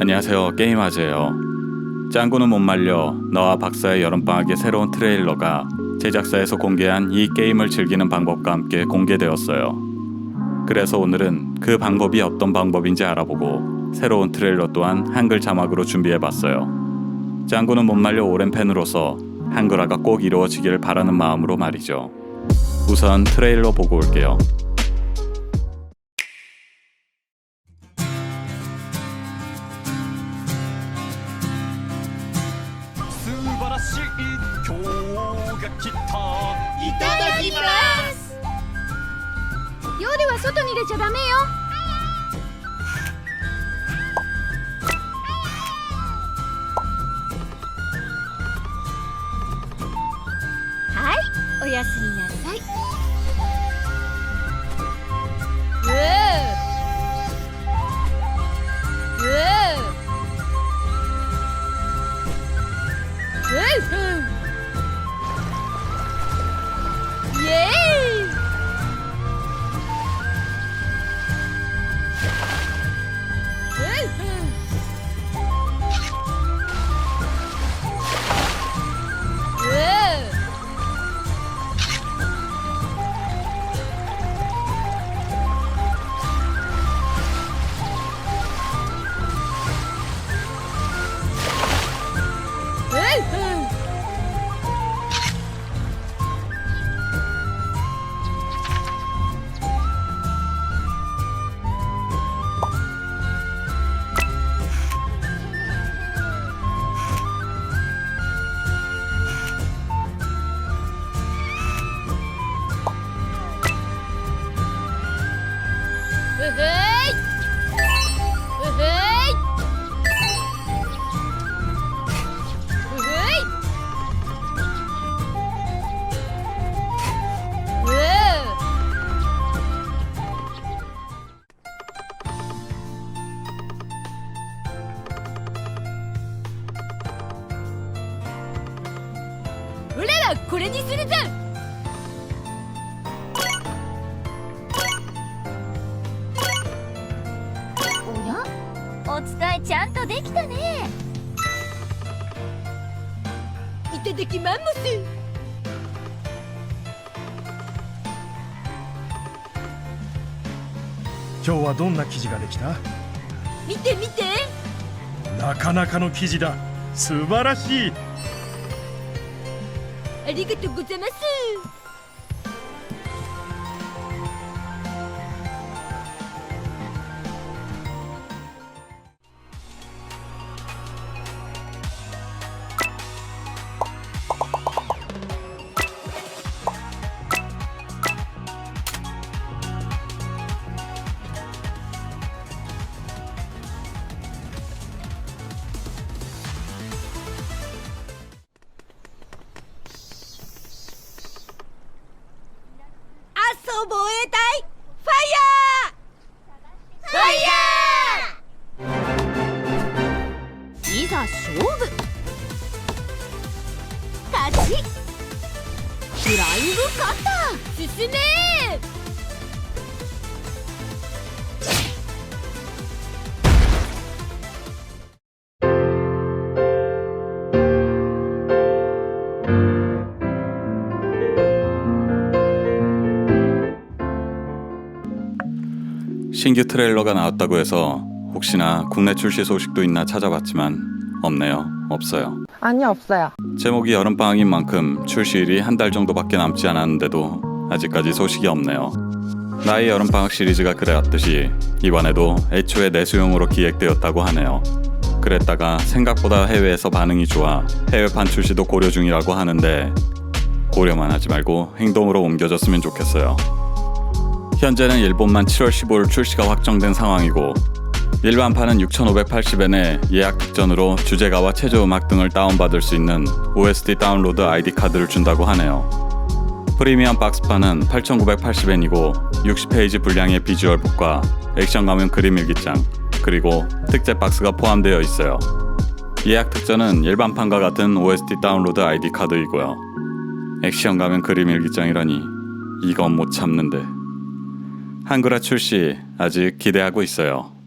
안녕하세요. 게임하재요. 짱구는 못 말려 너와 박사의 여름방학의 새로운 트레일러가 제작사에서 공개한 이 게임을 즐기는 방법과 함께 공개되었어요. 그래서 오늘은 그 방법이 어떤 방법인지 알아보고 새로운 트레일러 또한 한글 자막으로 준비해봤어요. 짱구는 못 말려 오랜 팬으로서 한글화가 꼭 이루어지기를 바라는 마음으로 말이죠. 우선 트레일러 보고 올게요. しい今日が来た。いただきます。夜は外に出ちゃダメよ。はいおやすみなさい。俺らこれにするぞおや？お伝えちゃんとできたね。いただきマンモス今日はどんな記事ができた？見て見て。なかなかの記事だ。素晴らしいありがとうございます。遊ぼえたい。ファイヤー！ファイヤー！いざ勝負。勝ち。フライングカッター。進め 신규 트레일러가 나왔다고 해서 혹시나 국내 출시 소식도 있나 찾아봤지만 없네요. 없어요. 아니 없어요. 제목이 여름방학인 만큼 출시일이 한 달 정도밖에 남지 않았는데도 아직까지 소식이 없네요. 나의 여름방학 시리즈가 그래왔듯이 이번에도 애초에 내수용으로 기획되었다고 하네요. 그랬다가 생각보다 해외에서 반응이 좋아 해외판 출시도 고려 중이라고 하는데 고려만 하지 말고 행동으로 옮겨졌으면 좋겠어요. 현재는 일본만 7월 15일 출시가 확정된 상황이고 일반판은 6,580엔에 예약 특전으로 주제가와 체조 음악 등을 다운받을 수 있는 OST 다운로드 ID 카드를 준다고 하네요. 프리미엄 박스판은 8,980엔이고 60페이지 분량의 비주얼북과 액션 가면 그림 일기장 그리고 특제 박스가 포함되어 있어요. 예약 특전은 일반판과 같은 OST 다운로드 ID 카드이고요. 액션 가면 그림 일기장이라니 이건 못 참는데. 한글화 출시 아직 기대하고 있어요.